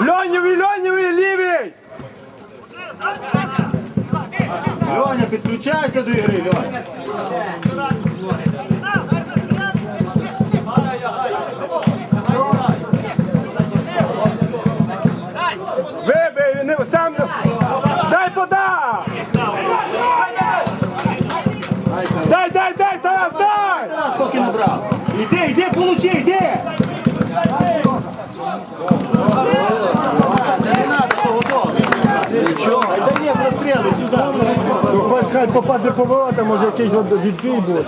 Льонєвий, Льонєвий, лівий! Льоня, підключайся до ігри, Льоня. Хай попаде по воротам, може якийсь от відбій буде.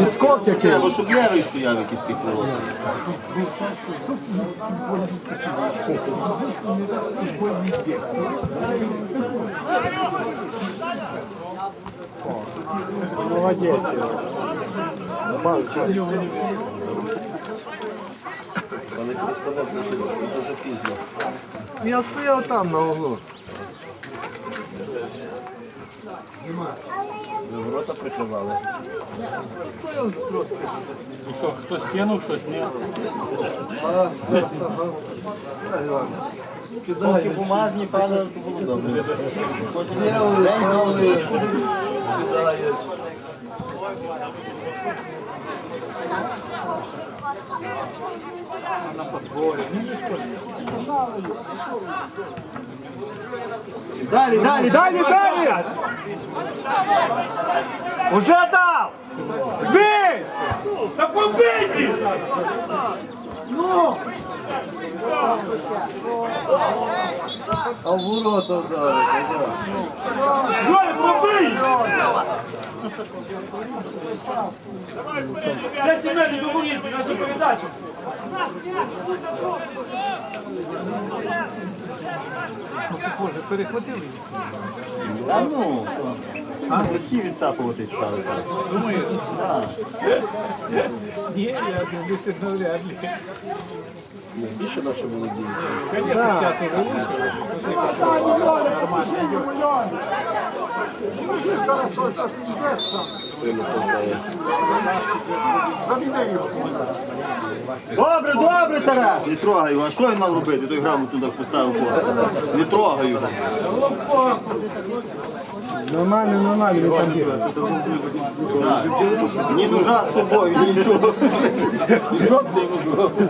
Відскок який. Треба, щоб левий стояв якийсь тих ворот. Молодець. Бачу. Я стояв там на углу. Ворота прикривали. Стояв трохи. Що, хтось кинув щось, ні? Поки бумажні падали, то було добре. Левий, правий, кидають. Далі, далі, Далі, далі! Уже дав! Бій! Та побий! А в ворота вдарить. Ой, побий! 10 метрів до воріт, нашу передачу. Боже, перехватили. А ну, легкі відцапуватись стали. Думаєш? Ні, я дивлюся навряд ли. Більше наше володіє. Конечно, сейчас уже лучше. Нормально. Добре, добре, Тарас! Не трогай його. А що він мав робити? Той грамоту туди поставив фото. Не трогай його. Нормально, нормально, він там. Так. Ні ножа з собою, нічого. І що б ти йому зробив?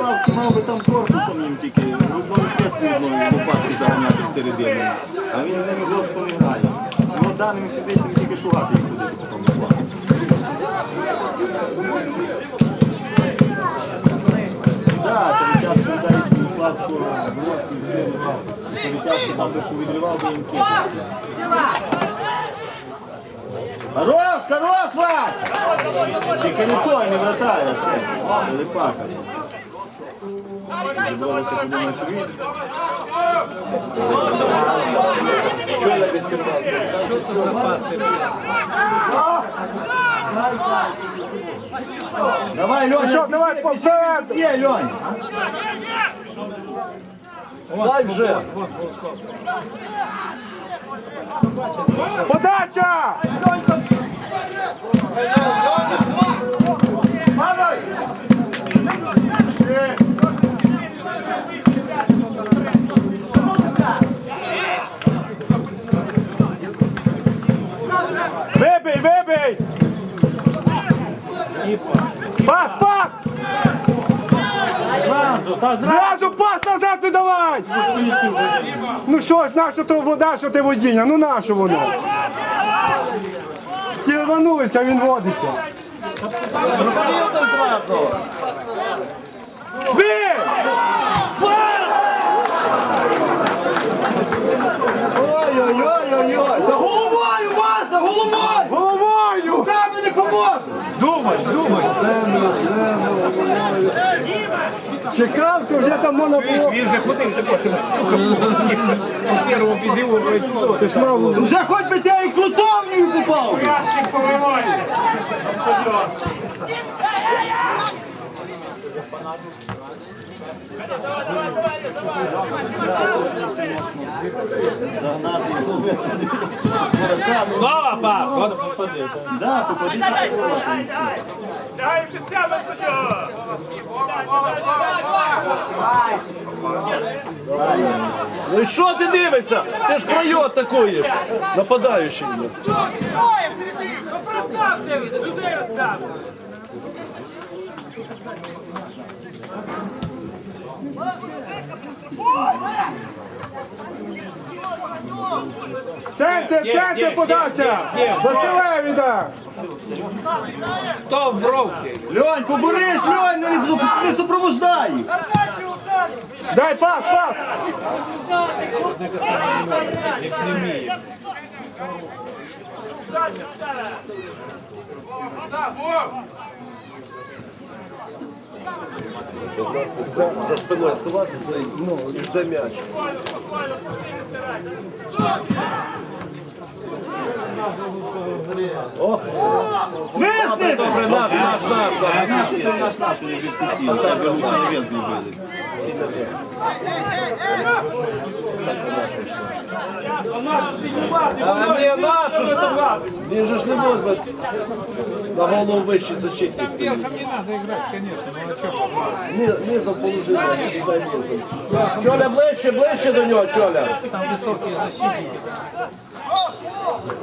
Мав, мав би там корпусом їм тільки одною п'ятку лопатки заганяти всередину. А він з ними жорстко не грає. Його даними фізичними тільки шугати їх буде потім лопати. Так, перетяг дають вкладку в рот і все. Перетяг би повідривав би їм кишки. Хорош, хорош, Вась! Тільки не той, не вратає, а все. Телепаха. Забралося, подумаю, що він. Давай, Льоня, Що, давай поперед! Є, Льонь! Дай вже. Подача! Що то вода, що ти водіння? Ну нащо воно? Ті він водиться. Бій! Ой-ой-ой-ой-ой! За головою вас, за головою! Головою! Руками не поможе! Думай, думай. Чекав, то вже там можна було. Він же ходив, тако себе стукав. Первого. Ти ж мав Вже хоч би тебе і крутовнію попав! Ящик поливає. Загнати його туди. Знову пас! От попади. Ну і що ти дивишся? Ти ж краю атакуєш. Нападаючий. центр є, подача! Є, є. Василев іде! Хто в бровки? Льонь, поборись, Льонь, не, суп- не супровождай їх. Дай пас, пас! Вміє. За, за спиною сховався ну, і жде м'яч. Свисни! Добре, наш, наш, наш, наш. Наш, наш, наш, вони вже всі сіли, тебе лучше не вес зробили. А не нашу там. Він же ж не може на голову вищий защитник стоїть. Там не надо играть, конечно, ну а? Ні- Низом положив, а не сюди низом. Чоля, ближче, ближче до нього, Чоля. Там высокие защитники.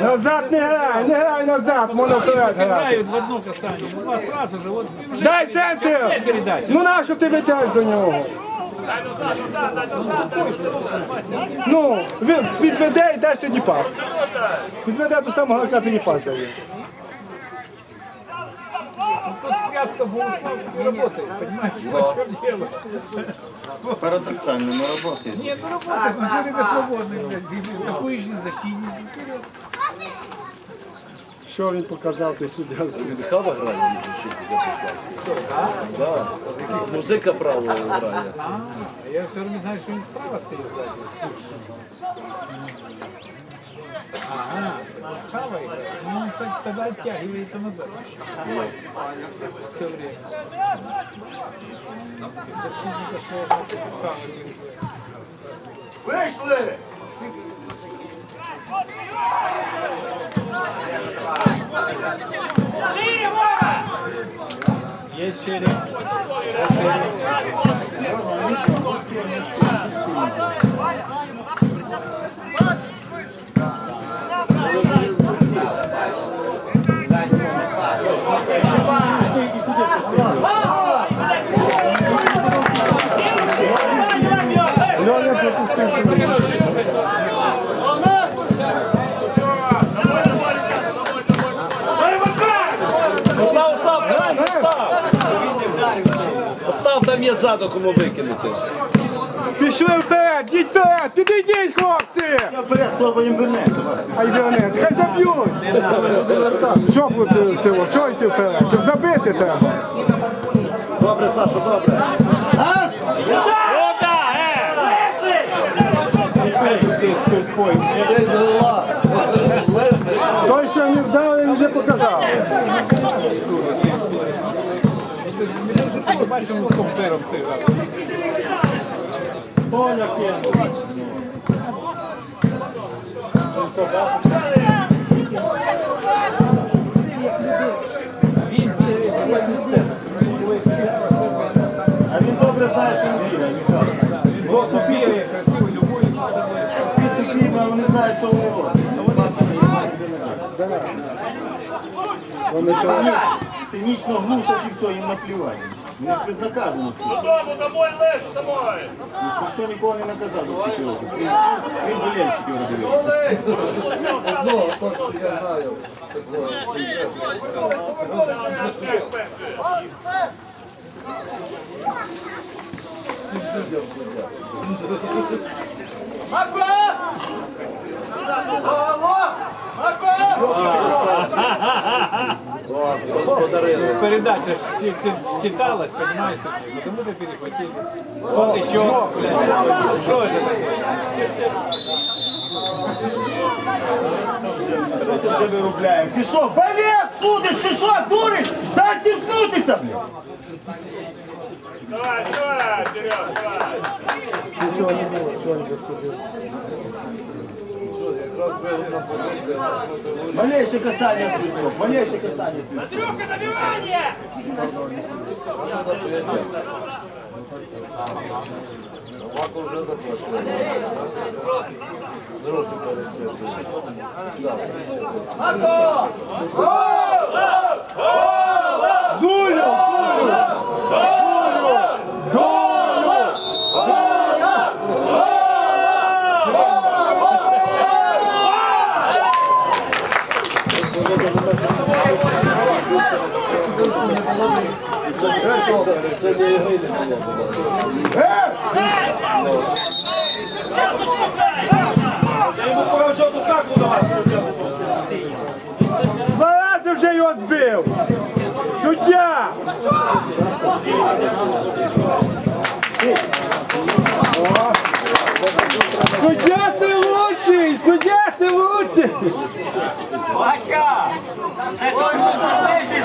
Назад не грай, не грай назад, можна вперед грати. Играют в одно касание. У вас сразу же вот уже Дай центр! передача. Ну нащо ти ведеш до нього? Ну, він підведе і дасть тоді пас. Підведе до самого гравця, тоді пас дає. Тут связка Богуславских работает, понимаете, в чем дело? Парадоксально, но работает. Нет, ну работает, но все время свободный, блядь, и такой же защитник. Що він показав, той суддя. Хава грає на Пославського. Да. Музика право грає. А, я все время знаю, что он справа стоит сзади. Ага, Хава играет. Ну, он, кстати, тогда оттягивается назад еще. Все время. И защитника сложно Хава не играет. Есть шире. Є ззаду, кому викинути. Пішли вперед, діть вперед, підійдіть, хлопці! Я вперед, хто потім вернеться, Ай, вернеться, хай заб'ють! Що буде цього? Що йти вперед? Щоб забити треба. Добре, Саша, добре. Аж! Гола. Той, що не він вже показав. Ти бачиш, він з. Він бігає, А він добре знає, що він бігає, Михайло. він бігає красиво, любується. Він такий, але вони знають, що вони роблять. Вони то Цинічно глушать і все, їм наплівати. У них безнаказаності. Додому, домой, лежу, домой. Ніхто нікого не наказав за ці років. Крім крім болельщиків робили. Одного, то, я знаю. Такого. суддям суддя. Передача ж чи- чи- читалась, понимаешь? Потому ты перехватил. Вот еще. блядь. Что это такое? Вже виробляємо. Ти що, балет судиш чи що, дурень? Дай тіркнутися! Давай, давай, вперед, давай. Що, якраз вигодна позиція. касание свисток, малейше касання свисток. Трюка, добивание! Ваку уже. Гроші пересчитали. Дулю! Два рази вже його збив! Суддя! Суддя ти лучший! Ти! Батька! Це чого ти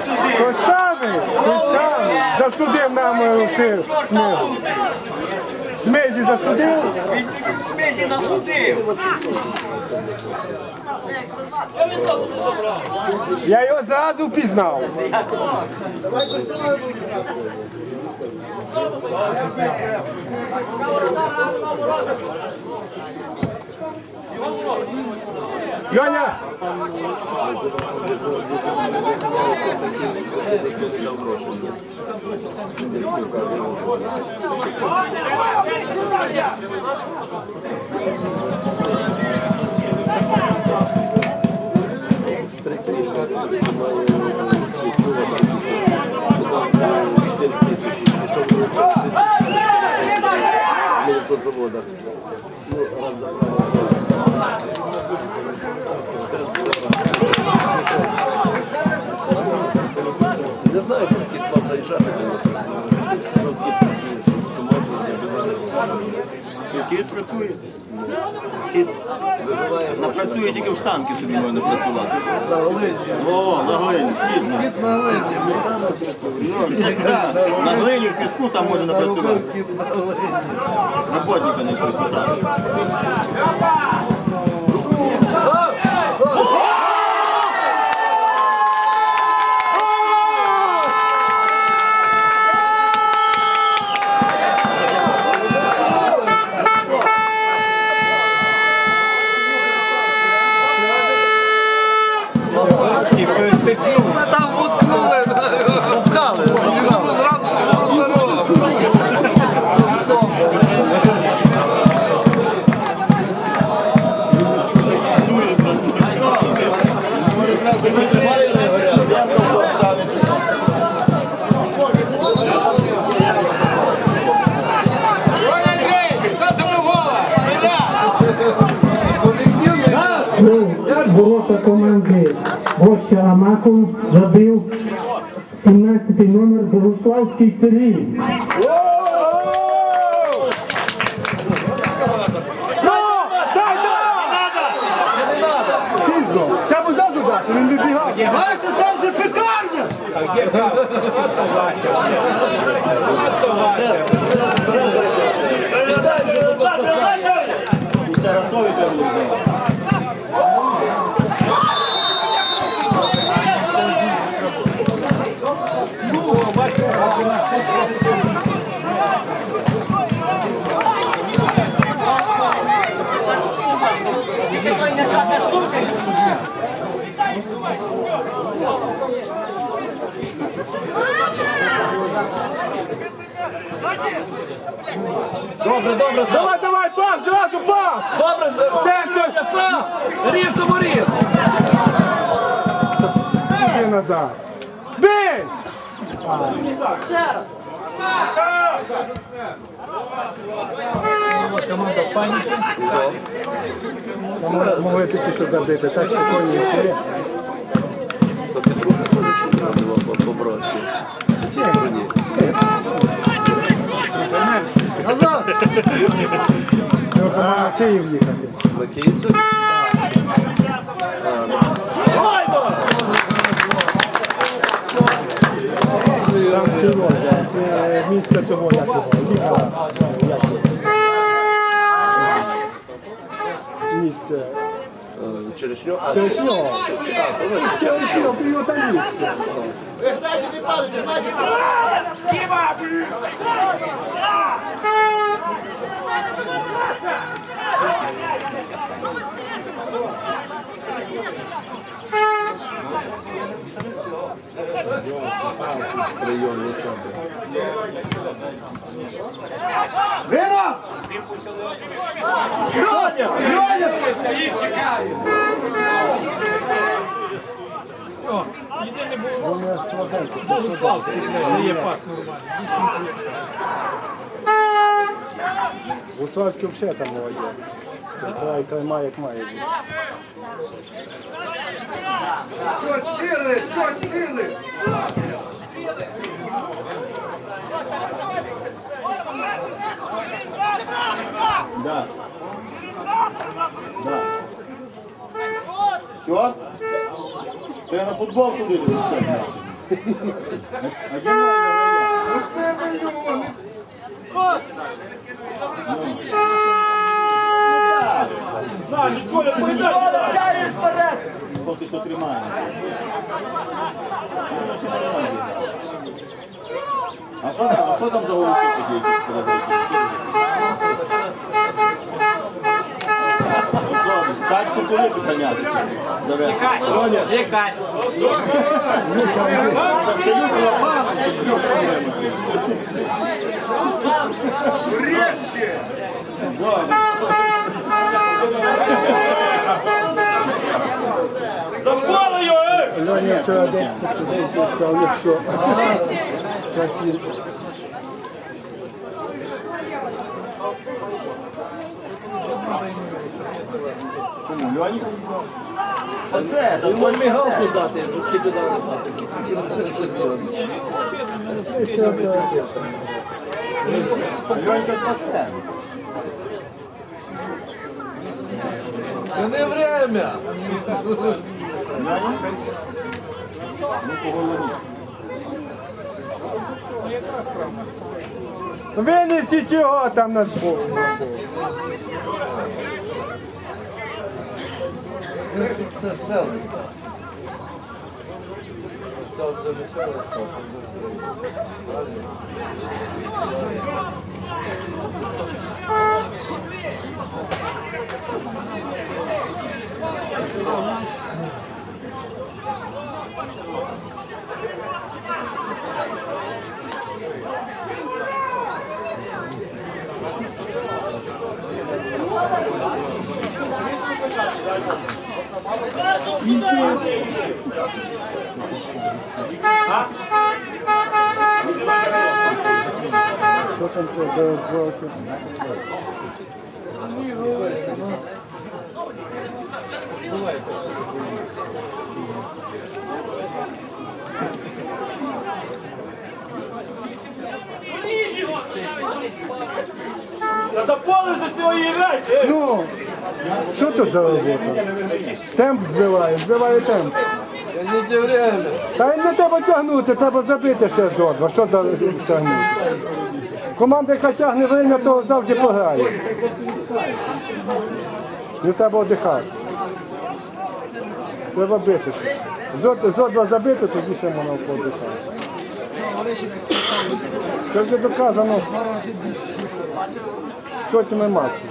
сюди? Той самий, той самий засудив нам е, сир, смерть. Смезі засудив, Він тільки в я його зразу впізнав. Льоня! Не знаю, скільки вам заїжджати. Кіт працює. Кіт напрацює тільки в штанки собі може напрацювати. На глині. О, на глині, кіт. ну. Кіт на глині. Ну. На глині в піску там можна працювати. на. Роботника знайшли 17 номер Богославський Сергій. Ну, він вибігав. Бачите, там же пекарня! І Тарасові треба. Добре, добре, сам. Давай, давай, пас, зразу пас! Добре, Центр! я сам. Ріж до воріт. Іди назад. Бий! Команда в паніці. Могли тільки що забити, так йшли. То Петруха теж треба було побратися. Ці стороні. На Київ їхати. На Київцю? Там цього, це місце цього, як його. Місце. Е, Через нього? Через нього. Через нього, ти його там місце. прийом нічого. Вина! Льоня! Льоня! Вони слабенькі. Богуславський дає пас нормально. Гусарський взагалі там молодець. Край тримає, як має бути. Чо сили, чо сили? Да. Да. Що? Ти на футбол туди йдеш? А де Ваня? Наші школи поїдати! Поки що тримає. А що там, а що там за голоси такі? якісь перезайти? Тачку коли підганяти? Лікай, лікай. Заставлю клапан. Резче! Запали його! е! Льоня вчора десь туди десь сказав, якщо зараз Кому, Льоні? Оце, та той мігалку дати, оскільки дали дати. Це не время. Винесіть його там на збор. Це село. Це вже Що там це за зборки? Та запали за свої грати! Ну, що то за робота? Темп збиває, збиває темп. Це время. Та й не треба тягнути, треба забити ще зо два. Що за тягнути? Команда, яка тягне время, то завжди програє. Не треба віддихати. Треба бити. Зо, зо два забити, тоді ще можна подихати. Це вже доказано сотнями матчів.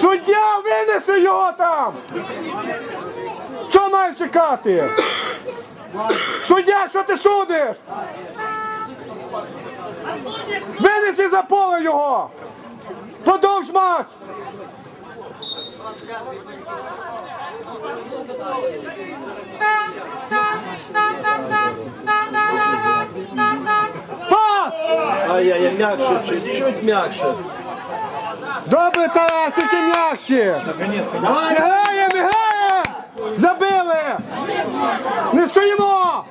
Суддя, винеси його там! Що маєш чекати? Суддя, що ти судиш? Винеси за поле його! Подовж матч! Пас! Ай-яй-яй, м'якше, чуть-чуть м'якше. Добре, Тарас, тільки м'якше! Граємо, граємо! Забили! Не стоїмо!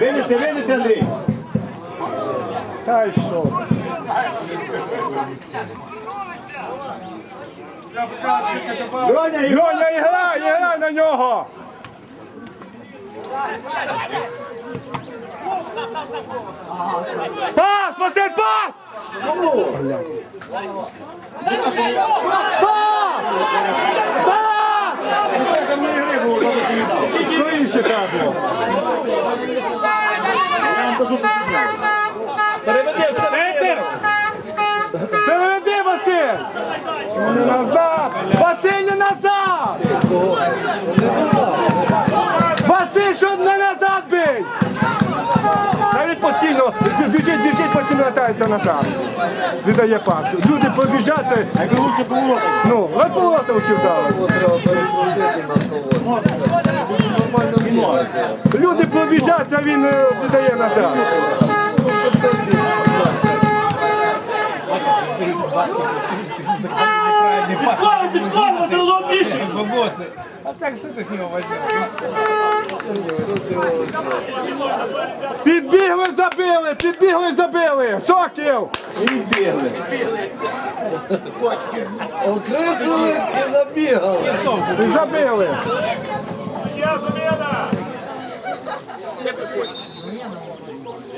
Видите, видите, Андрій? Та і Льоня, іграй, іграй на нього! Пас, Василь, пас! Пас! Пас! там не гри було, бабуся не дав. Скоріше треба було. Я вам кажу, що. Переведи в. Переведи, Василь! Назад! Біжить, назад. Віддає пас. Люди побіжаться, ну, ви поворота учив дали. Його треба перекрутити на того. Нормально бігати. Люди побіжаться, він е, віддає назад. Підклали, підклали, Василь Лобішин! Бабосы. А так что ты с него возьмешь? Підбігли, забили, підбігли, забили. Сокіл! Окреслились і забігали. І забили. Я заміна!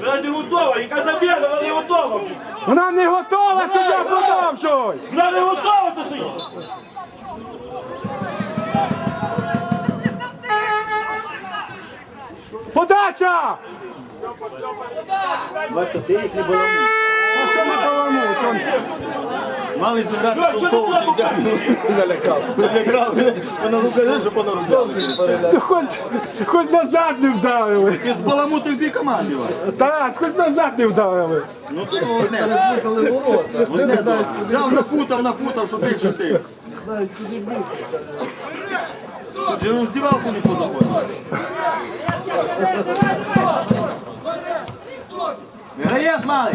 Вона ж не готова, яка заміна, вона не готова! Вона не готова, суддя продовжуй! Вона не готова до своїх! Подача! Батько, ти їх не баламут. Що ми поламуть? Мали зіграти ти взяв. Налякав. Налякав. Вона рука, що вона рука. Ти Хоч, хоч назад не вдарили. Ти збаламутив дві команди. Тарас, хоч назад не вдарили. Ну то одне. Одне дав напутав, напутав, що ти, що ти. Чи роздівалку не позаходив? Виграєш, малий?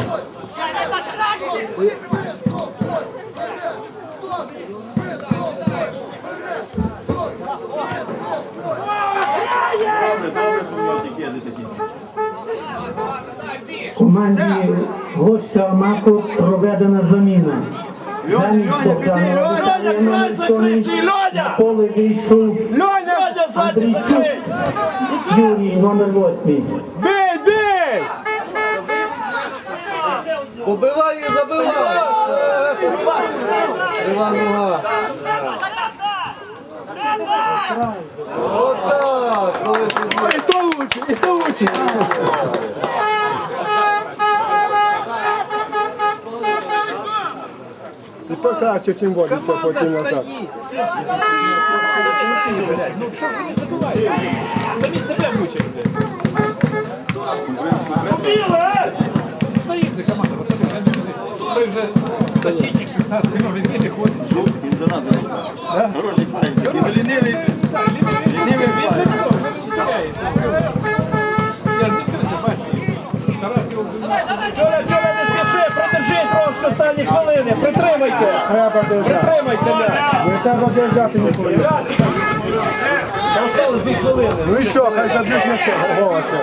Такі. Команді гостя Амаку проведена заміна. Льоня, Льоня, піди, Льоня! Край закрий, Льоня! поле вийшов Льоня, Дядя, ззаді закрий! Юрій, номер 8. бий, бий! Побивай і забивай. Крива нога. Отак. І то лучше, і то лучше. І то краще, чим водиться потім назад. Самі себе мучать. Біле, е! Стоїть за команда, посмотри, сейчас скажи. Той вже защитник 16 номер не ходить. Жук, він за нас грає. Хороший парень, такий лінивий. Лінивий парень. Я ж не дивлюся, бачиш. Тарас його Чоля, чоля, не спіши, продержіть трошки останні хвилини, притримайте. Треба держати. Притримайте. Не треба держати ніколи. Дві хвилини. Ну і що, хай заб'ють на голосу.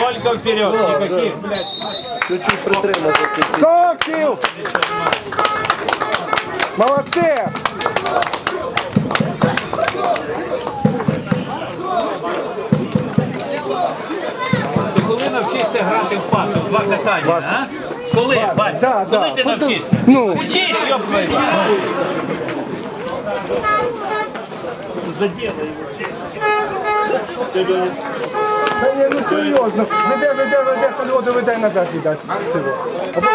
Только вперед, никаких, блядь. Чуть-чуть притримати. Сокіл! Молодці! Ти коли навчишся грати в пас, в два касання, а? Коли, Вася? Да, коли да. ти навчишся? Ну. Учись, йоп твою мать. Та ні, ну серйозно. Веде, веде, веде, то воду веде назад віддасть. Цього. Або